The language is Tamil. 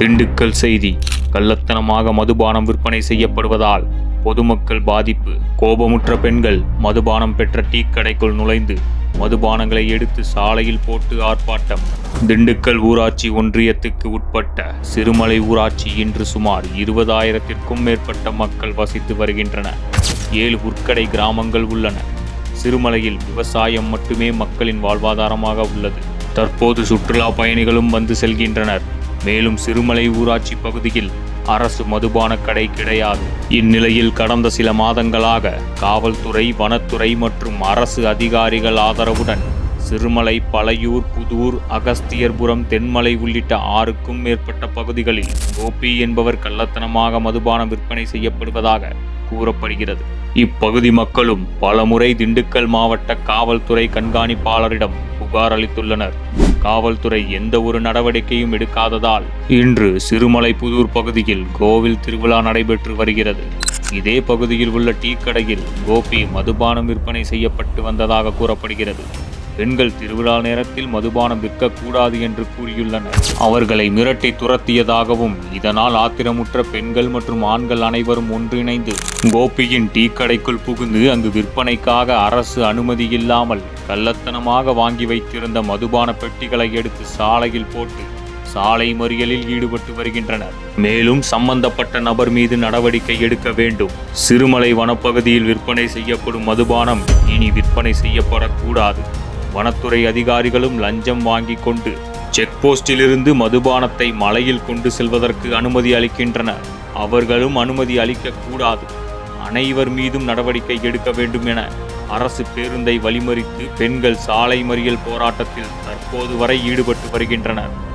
திண்டுக்கல் செய்தி. கள்ளத்தனமாக மதுபானம் விற்பனை செய்யப்படுவதால் பொதுமக்கள் பாதிப்பு. கோபமுற்ற பெண்கள் மதுபானம் பெற்ற டீ கடைக்குள் நுழைந்து மதுபானங்களை எடுத்து சாலையில் போட்டு ஆர்ப்பாட்டம். திண்டுக்கல் ஊராட்சி ஒன்றியத்துக்கு உட்பட்ட சிறுமலை ஊராட்சி இன்று சுமார் இருபதாயிரத்திற்கும் மேற்பட்ட மக்கள் வசித்து வருகின்றனர் ஏழு உட்கடை கிராமங்கள் உள்ளன. சிறுமலையில் விவசாயம் மட்டுமே மக்களின் வாழ்வாதாரமாக உள்ளது. தற்போது சுற்றுலா பயணிகளும் வந்து செல்கின்றனர். மேலும் சிறுமலை ஊராட்சி பகுதியில் அரசு மதுபான கடை கிடையாது. இந்நிலையில் கடந்த சில மாதங்களாக காவல்துறை வனத்துறை மற்றும் அரசு அதிகாரிகள் ஆதரவுடன் சிறுமலை பழையூர் புதூர் அகஸ்தியர்புரம் தென்மலை உள்ளிட்ட ஆறுக்கும் மேற்பட்ட பகுதிகளில் கோபி என்பவர் கள்ளத்தனமாக மதுபானம் விற்பனை செய்யப்படுவதாக கூறப்படுகிறது. இப்பகுதி மக்களும் பலமுறை திண்டுக்கல் மாவட்ட காவல்துறை கண்காணிப்பாளரிடம் புகார் அளித்துள்ளனர். காவல்துறை எந்த ஒரு நடவடிக்கையும் எடுக்காததால் இன்று சிறுமலை புதூர் பகுதியில் கோவில் திருவிழா நடைபெற்று வருகிறது. இதே பகுதியில் உள்ள டீ கடையில் கோபி மதுபானம் விற்பனை செய்யப்பட்டு வந்ததாக கூறப்படுகிறது. பெண்கள் திருவிழா நேரத்தில் மதுபானம் விற்கக்கூடாது என்று கூறியுள்ளனர். அவர்களை மிரட்டி துரத்தியதாகவும் இதனால் ஆத்திரமுற்ற பெண்கள் மற்றும் ஆண்கள் அனைவரும் ஒன்றிணைந்து கோபியின் டீ கடைக்குள் புகுந்து அங்கு விற்பனைக்காக அரசு அனுமதி இல்லாமல் கள்ளத்தனமாக வாங்கி வைத்திருந்த மதுபான பெட்டிகளை எடுத்து சாலையில் போட்டு சாலை மறியலில் ஈடுபட்டு வருகின்றனர். மேலும் சம்பந்தப்பட்ட நபர் மீது நடவடிக்கை எடுக்க வேண்டும். சிறுமலை வனப்பகுதியில் விற்பனை செய்யப்படும் மதுபானம் இனி விற்பனை செய்யப்படக்கூடாது. வனத்துறை அதிகாரிகளும் லஞ்சம் வாங்கி கொண்டு செக் போஸ்டிலிருந்து மதுபானத்தை மலையில் கொண்டு செல்வதற்கு அனுமதி அளிக்கின்றனர். அவர்களும் அனுமதி அளிக்கக்கூடாது. அனைவர் மீதும் நடவடிக்கை எடுக்க வேண்டும் என அரசு பேருந்தை வழிமறித்து பெண்கள் சாலை மறியல் போராட்டத்தில் தற்போது வரை ஈடுபட்டு வருகின்றனர்.